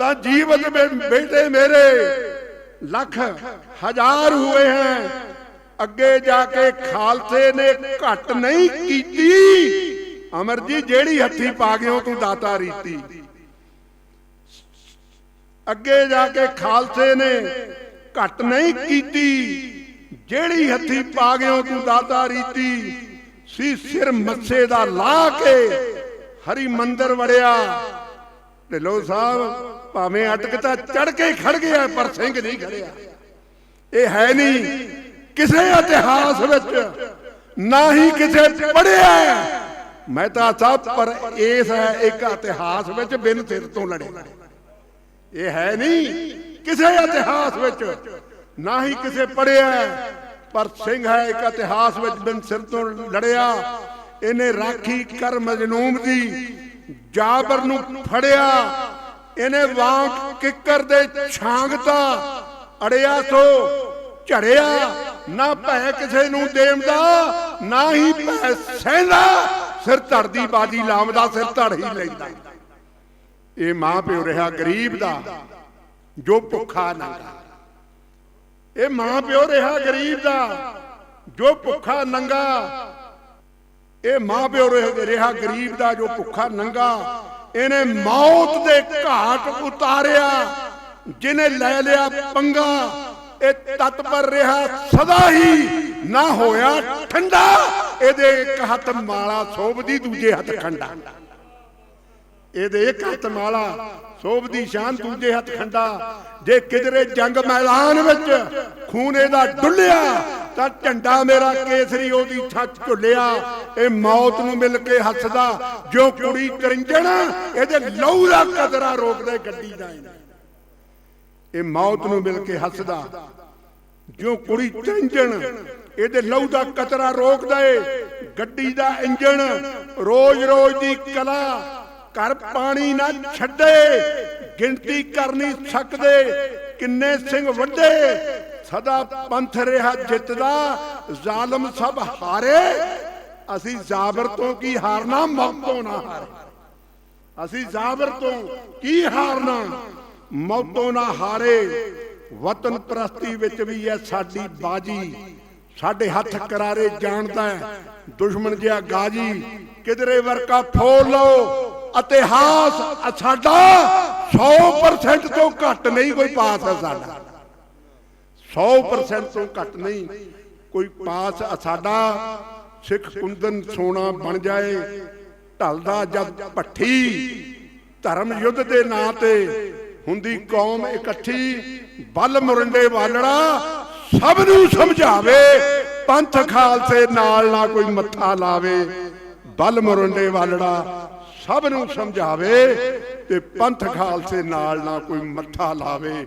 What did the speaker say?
ਤਾਂ ਜੀਵਤ ਬੇਟੇ ਮੇਰੇ। ਲੱਖ ਹਜ਼ਾਰ ਹੋਏ ਹਨ ਅੱਗੇ ਜਾ ਕੇ ਖਾਲਸੇ ਨੇ ਘਟ ਨਹੀਂ ਕੀਤੀ। ਅਮਰ ਜੀ, ਜਿਹੜੀ ਹੱਥੀ ਪਾ ਗਿਓ ਤੂੰ ਦਾਤਾ ਰੀਤੀ। ਅੱਗੇ ਜਾ ਕੇ ਖਾਲਸੇ ਨੇ ਘਟ ਨਹੀਂ ਕੀਤੀ। ਜਿਹੜੀ ਹੱਥੀ ਪਾ ਗਿਓ ਤੂੰ ਦਾਤਾ ਰੀਤੀ। ਸੀ ਸਿਰ ਮੱਛੇ ਦਾ ਲਾ ਕੇ ਹਰੀ ਮੰਦਰ ਵੜਿਆ। ਢਿੱਲੋ ਸਾਹਿਬ ਭਾਵੇਂ ਅਟਕ ਤਾਂ ਚੜ ਕੇ ਖੜ ਗਿਆ, ਪਰ ਸਿੰਘ ਨਹੀਂ ਖੜਿਆ ਇਹ ਹੈ ਨਹੀਂ ਕਿਸੇ ਇਤਿਹਾਸ ਵਿੱਚ, ਨਾ ਹੀ ਕਿਸੇ ਪੜਿਆ ਮੈਂ ਸਾਹਿਬ ਪਰ ਇਸ ਹੈ ਇੱਕ ਇਤਿਹਾਸ ਵਿੱਚ ਬਿਨ ਸਿਰ ਤੋਂ ਲੜੇ। ਇਹ ਹੈ ਨਹੀਂ ਕਿਸੇ ਇਤਿਹਾਸ ਵਿੱਚ, ਨਾ ਹੀ ਕਿਸੇ ਪੜਿਆ ਪਰ ਸਿੰਘ ਹੈ ਇੱਕ ਇਤਿਹਾਸ ਵਿੱਚ ਬਿਨ ਸਿਰ ਤੋਂ ਲੜਿਆ। ਇਹਨੇ ਰਾਖੀ ਕਰ ਮਜਨੂਮ ਦੀ ਜਾਬਰ ਨੂੰ ਫੜਿਆ। ਇਹਨੇ ਵਾਂਗ ਕਿੱਕਰ ਦੇ ਛਾਂਗਤਾ ਅੜਿਆ ਸੋ ਝੜਿਆ। ਨਾ ਭੈ ਕਿਸੇ ਨੂੰ ਦੇਵਦਾ, ਨਾ ਹੀ ਭੈ ਸਹਿੰਦਾ। ਸਿਰ ਧੜਦੀ ਬਾਜੀ ਲਾਮਦਾ ਸਿਰ ਧੜ ਹੀ ਲੈਂਦਾ। ਇਹ ਮਾਂ ਪਿਓ ਰਿਹਾ ਗਰੀਬ ਦਾ, ਜੋ ਭੁੱਖਾ ਨੰਗਾ ਇਹ ਮਾਂ ਪਿਓ ਰਿਹਾ ਗਰੀਬ ਦਾ, ਜੋ ਭੁੱਖਾ ਨੰਗਾ। ਇਹ ਮਾਂ ਪਿਓ ਰਿਹਾ ਗਰੀਬ ਦਾ ਜੋ ਭੁੱਖਾ ਨੰਗਾ, ਇਹਨੇ ਮੌਤ ਦੇ ਘਾਟ ਉਤਾਰਿਆ ਜਿਨੇ ਲੈ ਲਿਆ ਪੰਗਾ, ਇਹ ਤਤਪਰ ਰਿਹਾ ਸਦਾ ਹੀ, ਨਾ ਹੋਇਆ ਠੰਡਾ, ਇਹਦੇ ਇੱਕ ਹੱਥ ਮਾਲਾ ਸੋਭਦੀ ਦੂਜੇ ਹੱਥ ਖੰਡਾ। ਇਹਦੇ ਇੱਕ ਹੱਥ ਮਾਲਾ ਸੋਭਦੀ ਸ਼ਾਨ, ਦੂਜੇ ਹੱਥ ਖੰਡਾ। ਜੇ ਕਿਧਰੇ ਜੰਗ ਮੈਦਾਨ ਵਿੱਚ ਖੂਨ ਇਹਦਾ ਡੁੱਲਿਆ ਤਾਂ ਝੰਡਾ ਮੇਰਾ ਕੇਸਰੀ ਉਹਦੀ ਛੱਤ ਝੁੱਲਿਆ, ਇਹ ਮੌਤ ਨੂੰ ਮਿਲ ਕੇ ਹੱਸਦਾ, ਜੋ ਕੁੜੀ ਕਰਿੰਜਣ ਇਹਦੇ ਲਹੂ ਦਾ ਕਦਰਾ ਰੋਕਦੇ ਗੱਡੀ ਦਾ ਇਹ ਮੌਤ ਨੂੰ ਮਿਲ ਕੇ ਹੱਸਦਾ, ਜੋ ਕੁੜੀ ਚੰਜਣ ਇਹਦੇ ਲਹੂ ਦਾ ਕਤਰਾ ਰੋਕਦਾ ਏ, ਗੱਡੀ ਦਾ ਇੰਜਣ ਰੋਜ਼ ਰੋਜ਼ ਦੀ ਕਲਾ, ਘਰ ਪਾਣੀ ਨਾ ਛੱਡੇ, ਗਿਣਤੀ ਕਰ ਨਹੀਂ ਸਕਦੇ, ਕਿੰਨੇ ਸਿੰਘ ਵੱਡੇ ਸਦਾ ਪੰਥ ਰਿਹਾ ਜਿੱਤਦਾ, ਜ਼ਾਲਮ ਸਭ ਹਾਰੇ। ਅਸੀਂ ਜ਼ਾਬਰ ਤੋਂ ਕੀ ਹਾਰਨਾ, ਮੌਤ ਤੋਂ ਨਾ ਹਾਰੇ। ਅਸੀਂ ਜ਼ਾਬਰ ਤੋਂ ਕੀ ਹਾਰਨਾ, ਮੌਤੋਂ ਨਾ ਹਾਰੇ। ਵਤਨ ਪ੍ਰਸਤੀ ਵਿੱਚ ਵੀ ਹੈ ਸਾਡੀ ਬਾਜੀ, ਸਾਡੇ ਹੱਥ ਕਰਾਰੇ ਜਾਣਦਾ ਦੁਸ਼ਮਣ ਜਿਹਾ ਗਾਜੀ, ਕਿਧਰੇ ਵਰਕਾ ਫੋੜ ਲਓ। ਇਤਿਹਾਸ ਸਾਡਾ 100% ਤੋਂ ਘੱਟ ਨਹੀਂ ਕੋਈ ਪਾਸ ਹੈ ਸਾਡਾ। 100% ਤੋਂ ਘੱਟ ਨਹੀਂ। ਕੋਈ ਪਾਸ ਸਾਡਾ, ਸਿੱਖ ਕੁੰਦਨ ਸੋਨਾ ਬਣ ਜਾਏ, ਢਲਦਾ ਜਦ ਪੱਠੀ ਧਰਮ ਯੁੱਧ ਦੇ ਨਾਂ ਤੇ ਹੁੰਦੀ ਕੌਮ ਇਕੱਠੀ। ਬਲ ਮੁਰੰਡੇ ਵਾਲੜਾ ਸਭ ਨੂੰ ਸਮਝਾਵੇ। ਪੰਥ ਖਾਲਸੇ ਨਾਲ ਨਾ ਕੋਈ ਮੱਥਾ ਲਾਵੇ। ਬਲ ਮੁਰੰਡੇ ਵਾਲੜਾ ਸਭ ਨੂੰ ਸਮਝਾਵੇ ਤੇ ਪੰਥ ਖਾਲਸੇ ਨਾਲ ਨਾ ਕੋਈ ਮੱਥਾ ਲਾਵੇ।